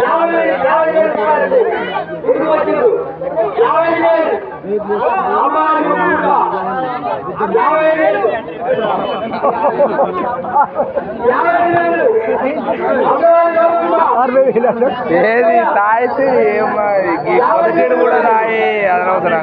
యాభై యాభై వేలు రూపాయలు ముందుకు వచ్చిండు యాభై వేలు యాభై వేలు యాభై వేలు ఏది తాయితే ఏమో కూడా తాయి అనవసరం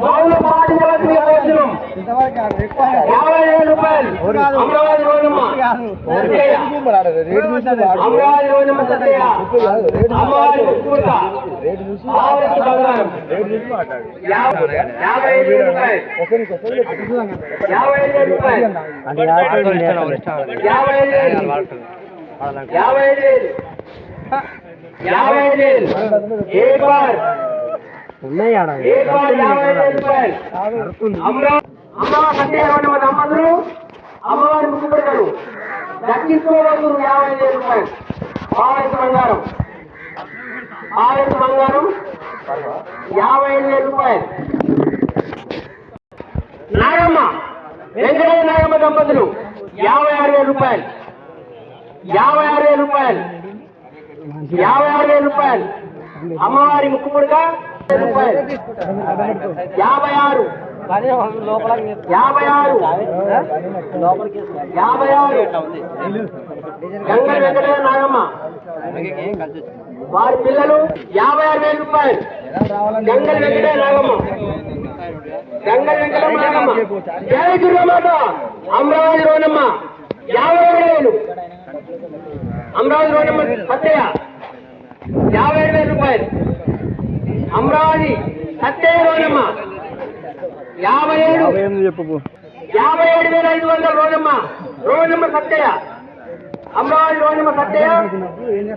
మౌన పాటి వ్యవస్థ వచ్చినాం యాభై వేల రూపాయలు. అమరావతి రోజమ్మ. అమరావతి రోజమ్మ సత్యయ్య అమ్మవారి ముక్కుడుక ఆవరత్తు బంగారం యాభై ఐదు రూపాయలు యాభై ఐదు రూపాయలు యాభై ఐదు యాభై ఐదు యాభై ఐదు వేలు ఏ రూపాయలు. అమరావతి అమ్మవారి దంపతులు అమ్మవారి ముక్కు పెడతారు దక్కించుకోవచ్చు యాభై వేల రూపాయలు. బంగారం. ఆరెంజ్ బంగారం యాభై ఐదు వేల రూపాయలు. నాగమ్మ వెంకటయ్య నాగమ్మ దంపతులు యాభై ఆరు వేల రూపాయలు. యాభై ఆరు వేల రూపాయలు. యాభై ఆరు వేల రూపాయలు. అమ్మవారి రూపాయలు యాభై ఆరు. యాభై ఆరు. యాభై ఆరు. గంగ వెంకటయ్య నాగమ్మ. వారి పిల్లలు యాభై ఆరు వేల రూపాయలు. గంగల వెంకటయ్య నాగమ్మ. గంగల వెంకటయ్య నాగమ్మ. జయ దుర్గమాత. అమరావతి రోనమ్మ. యాభై ఏడు వేలు. అమరావతి రోనమ్మ సత్యయ్య యాభై ఏడు వేల రూపాయలు. అమరావతి సత్యయ్య రోనమ్మ యాభై ఏడు చెప్పు. యాభై ఏడు వేల ఐదు వందల రోజమ్మ. రోజమ్మ సత్యయ్య. అమరావతి రోజమ్మ సత్యయ్య.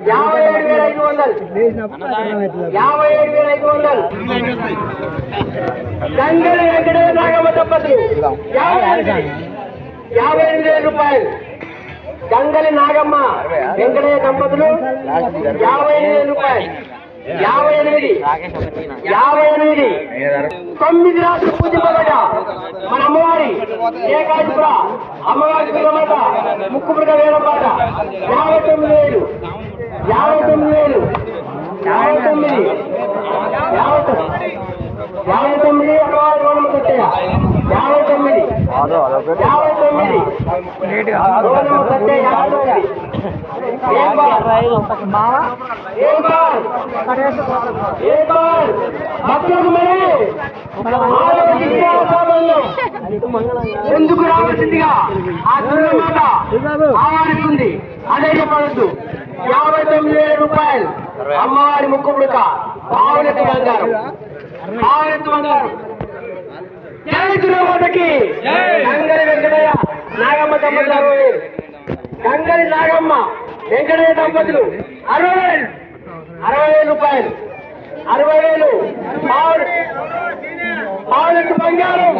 యాభై ఏడు వేల ఐదు వందలు. యాభై ఏడు వేల ఐదు వందలు. గంగలి వెంకటేశ్వర నాగమ్మ దంపతులు. యాభై ఎనిమిది వేల రూపాయలు. గంగలి నాగమ్మ. వెంకటయ్య దంపతులు. యాభై ఎనిమిది వేల రూపాయలు. యాభై ఎనిమిది. యాభై ఎనిమిది. తొమ్మిది రాత్రులు పూజింపబడ్డ మన అమ్మవారి ఏకాశిపుర అమ్మవారి పిల్లమాట ముక్కుపురక వేలపాట యాభై తొమ్మిది వేలు. యాభై తొమ్మిది వేలు. యాభై తొమ్మిది. యాభై తొమ్మిది. యాభై తొమ్మిది అమ్మవారి రోడ్డు కట్టయ్య యాభై తొమ్మిది. యాభై తొమ్మిది. యాభై తొమ్మిది. ఎందుకు రావాల్సిందిగా? ఆ దుర్గమాత ఆహ్వానిస్తుంది అదే చెప్పవద్దు యాభై తొమ్మిది వేల రూపాయలు అమ్మవారి ముక్కు పుడక పావులెత్తు బంగారం. పావులెత్తు బంగారం. జై దుర్గమాతకి వెంకటయ్య నాగమ్మ వేలు గంగలి నాగమ్మ వెంకటయ్య దంపతులు. అరవై వేలు. అరవై వేలు రూపాయలు. అరవై వేలు. పావులెట్టు బంగారం.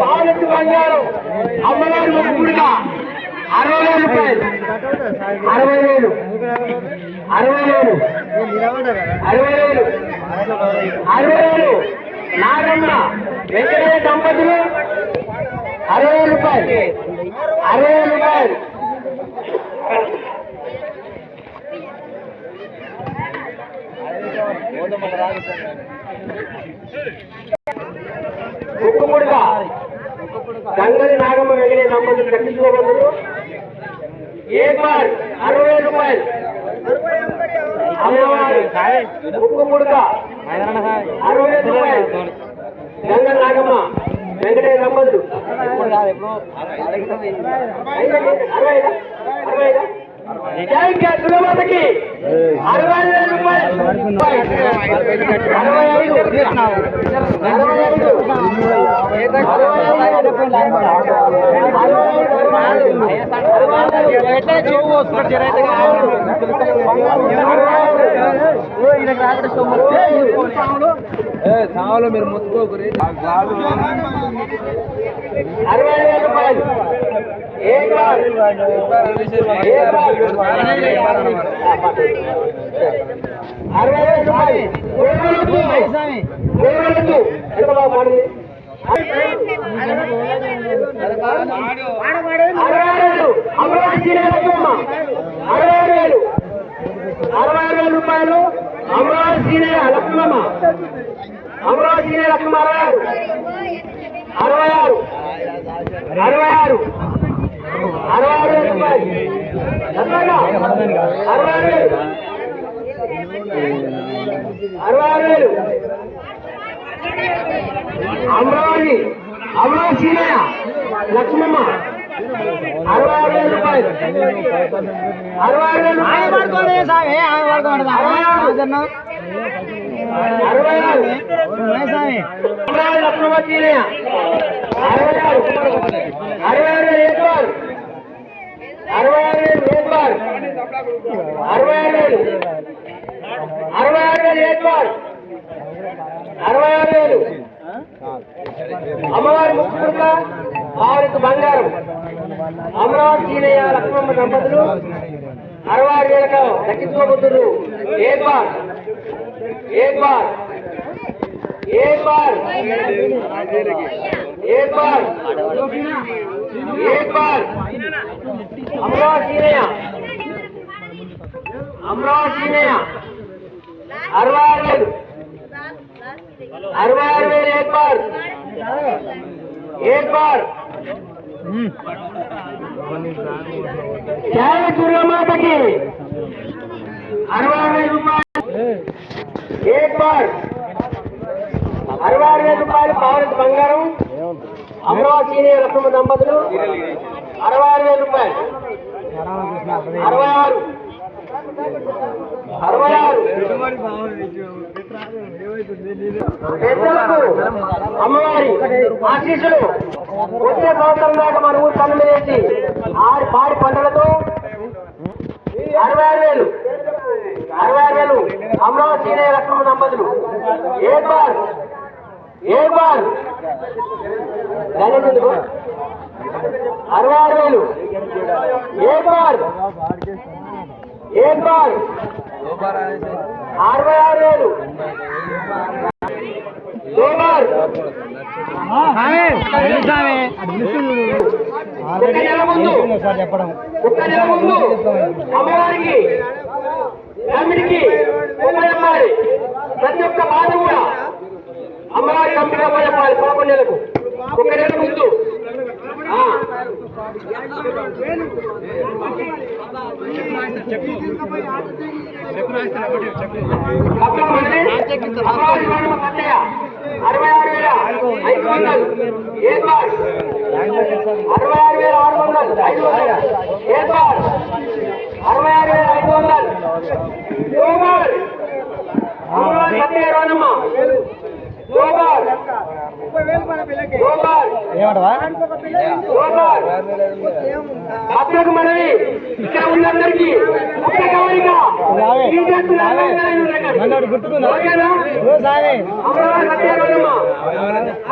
పావులెట్టు బంగారం. అమ్మవారి ముక్కుడుగా అరవై వేలు రూపాయలు. అరవై వేలు. అరవై వేలు. అరవై వేలు. అరవై వేలు. నాగమ్మ వెంకటయ్య దంపతులు. అరవై రూపాయలు. అరవై రూపాయలు. ముక్కుముడుగా గంగలి నాగమ్మ వెంకటే దంపతులు దక్కించుకోబోతున్నారు ఏ బార్ అరవై రూపాయలు. అమ్మవారి ముక్కుముడుగా అరవై రూపాయలు. గంగలి నాగమ్మ వెంకటే దంపతులు. అరవై అరవై ఐదా? దుర్గమాతకి అరవై ఐదు వేల రూపాయలు అరవై ఐదు అరవై ఐదు అరవై వేల రూపాయలు అరవై వేల రూపాయలు మీరు ఎంత అరవై వేలు అరవై వేల రూపాయలు. అమరావతి సీనియర్ లక్ష్మమ్మ అమరావతి సీనియర్ అరవై ఆరు అరవై ఆరు అరవై ఆరు అరవై ఆరు అరవై ఆరు వేలు. అరవై ఆరు వేలు. అమరావతి అమరావతి లక్ష్మమ్మ. అరవై ఆరు వేల రూపాయలు అరవై ఆరు వేల రూపాయలు అరవై ఆరు అరవై ఆరు అమరావతి అరవై ఆరు అరవై ఆరు అరవై ఆరు వేలు అరవై ఆరు వేలు అరవై ఆరు వేలు అరవై ఆరు వేలు అమ్మవారి ఆరుకు బంగారం. అమరావతి సీనయ్య లక్ష్మమ్మ దంపతులు అరవై ఆరు వేలకు దక్కించుకోబోతున్నారు ఏ బార్ ఏ బార్ ఏ అమరావతి సీనయ్య అమరావతి సీనయ్య అరవై ఆరు వేలు. అరవై ఆరు వేలు ఏక్ బార్ ఏక్ అరవై వేల రూపాయలు. ఏక్ అరవై వేల రూపాయలు పావనతి బంగారం. అమరావతి సీనియర్ దంపతులు. అరవై ఆరు వేల రూపాయలు. అరవై ఆరు. అరవై ఆరు పెద్దలకు అమ్మవారి ఆశీస్సులు వచ్చే సంవత్సరం దాకా మన ఊరు పనులు చేసి ఆరు పాడి పంటలతో అరవై ఆరు వేలు అరవై ఆరు వేలు అమరావతి సీనియర్ లక్ష్మణ దంపతులు. ఏ బాల్ ఏ బాల్ ధన్యవాదాలు అరవై ఆరు వేలు. ఏ బాల్ ఏ బార్ అరవై ఆరు వేలు. ఏ బార్ ఒక్క నెల ముందు. చెప్పడం ఒక్క నెల ముందు. అమ్మవారికి తమ్మిడికి చెప్పాలి ప్రతి ఒక్క బాధ కూడా అమ్మవారి కంపెనీ చెప్పాలి పదకొండు నెలకు ఒక్క నెల ముందు ఆ. పక్కన మనది అమ్మవారి గౌరవ సత్యయ్య. అరవై ఆరు వేల ఐదు వందలు ఏ బార్ అరవై ఆరు వేల ఆరు వందలు. ఐదు వందలు. ఏ బార్ అరవై ఆరు వేల ఐదు వందలు. భక్తులకు మనవి. ఇక్కడ ఉన్నందరికీ ఒక్క గౌరిక ఈ చేతులు అరవై వేల ఐదు వందలు. నన్ను గుర్తుకుందా? ఓకేనా? ఓ సామి అమరావతి సత్యనారాయణమ్మ.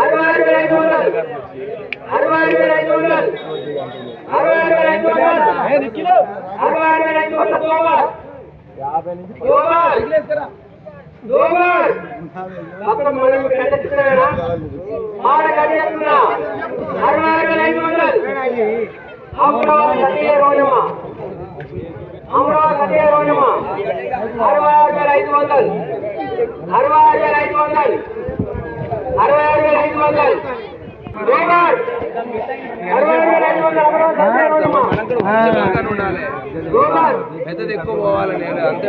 అరవై ఆరు వేల ఐదు వందలు. అరవై ఆరు వేల ఐదు వందలు. అరవై ఆరు వేల ఐదు వందలు. అరవై ఆరు వేల ఐదు వందలు గోబార్ గోబార్ గోబార్ అప్పుడు మనం కట్టెత్తున్నాడా మాట కట్టెత్తున్నా అరవై ఆరు వేల ఐదు వందలు అమరావతి సత్య రోజమ్మ అమరావతి సత్య రోజమ్మ అరవై ఆరు వేల ఐదు వందలు అరవై ఆరు వేల ఐదు వందలు అరవై ఆరు వేల ఐదు వందలు పెద్దది అంతే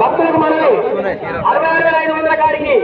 భక్తులకు మనవి అరవై వేల ఐదు వందల కాడికి